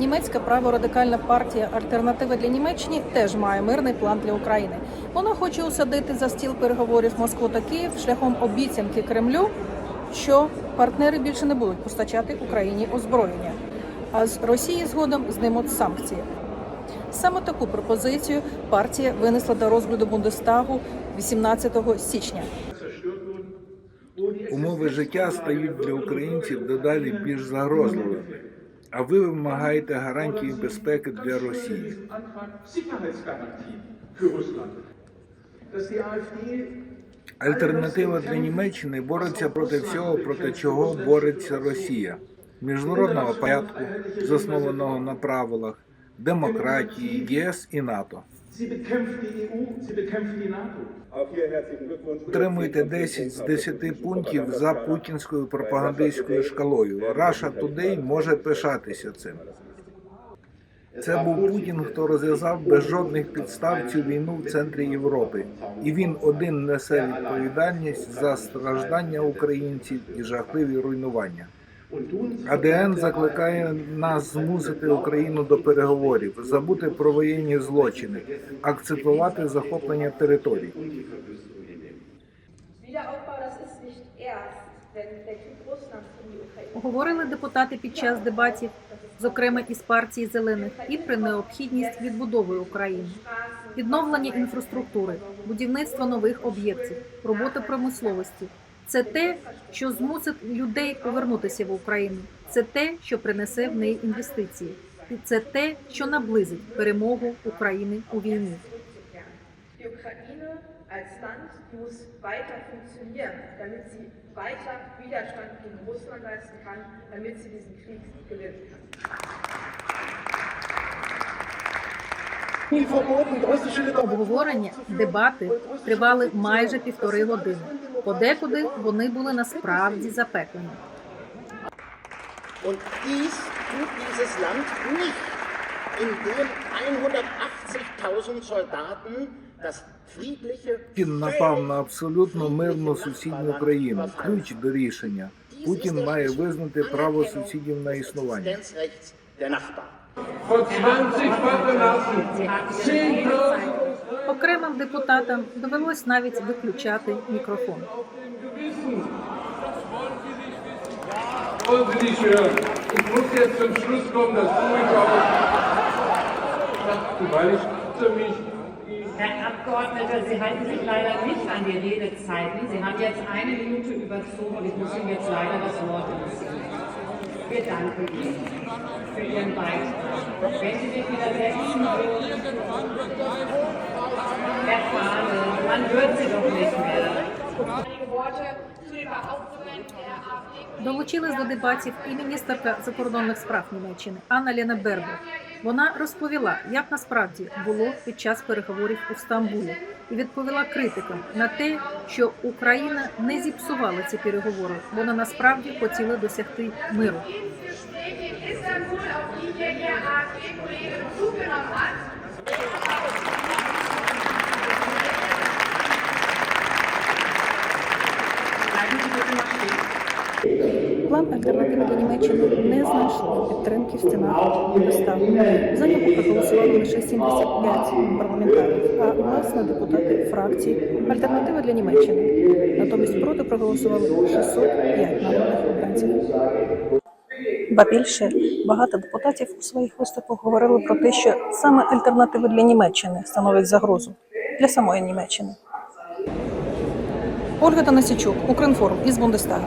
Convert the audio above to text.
Німецька праворадикальна партія Альтернатива для Німеччини теж має мирний план для України. Вона хоче усадити за стіл переговорів Москву та Київ шляхом обіцянки Кремлю, що партнери більше не будуть постачати Україні озброєння, а з Росії згодом знімуть санкції. Саме таку пропозицію партія винесла до розгляду Бундестагу 18 січня. Умови життя стають для українців дедалі більш загрозливими. А ви вимагаєте гарантії безпеки для Росії. Альтернатива для Німеччини бореться проти всього, проти чого бореться Росія, міжнародного порядку, заснованого на правилах, демократії, ЄС і НАТО. Sie bekämpft die EU, sie bekämpft die NATO. Отримуєте 10 з 10 пунктів за путінською пропагандистською шкалою. Russia Today може пишатися цим. Це був Путін, хто розв'язав без жодних підстав цю війну в центрі Європи, і він один несе відповідальність за страждання українців і жахливі руйнування. АДН закликає нас змусити Україну до переговорів, забути про воєнні злочини, акцентувати захоплення територій. Говорили депутати під час дебатів, зокрема із партії зелених, і про необхідність відбудови України, відновлення інфраструктури, будівництво нових об'єктів, робота промисловості. Це те, що змусить людей повернутися в Україну. Це те, що принесе в неї інвестиції. І це те, що наблизить перемогу України у війні. Weiter Widerstand gegen Russland leisten kann, damit sie diesen Krieg gewinnen kann. Обговорення, дебати тривали майже півтори години. Подекуди вони були насправді запеклими. Und dies tut dieses Land nicht, indem 180.000 Soldaten das friedliche Путін напав на абсолютно мирну сусідню країну. Ключ до рішення. Путін має визнати право сусідів на існування. Vor 20 Окремим депутатам довелось навіть виключати мікрофон. Herr Abgeordneter, Sie halten sich leider nicht an die Redezeiten. Sie haben jetzt eine Minute überzogen und ich muss Ihnen jetzt leider das Wort entziehen. Wir danken Ihnen für Ihren Beitrag. Wenn Sie sich wieder setzen würden, Herr Fahne, man hört Sie doch nicht mehr. Долучилась до дебатів і міністерка закордонних справ Німеччини Анна Лена Бербо. Вона розповіла, як насправді було під час переговорів у Стамбулі, і відповіла критикам на те, що Україна не зіпсувала ці переговори, вона насправді хотіла досягти миру. План альтернативи для Німеччини не знайшов підтримки в стінах Бундестагу. За нього проголосували лише 75 парламентарів, а власне депутати фракції Альтернатива для Німеччини. Натомість проти проголосували 605 народних обранців. Ба більше багато депутатів у своїх виступах говорили про те, що саме альтернатива для Німеччини становить загрозу для самої Німеччини. Ольга Танасічук, Укрінформ із Бундестага.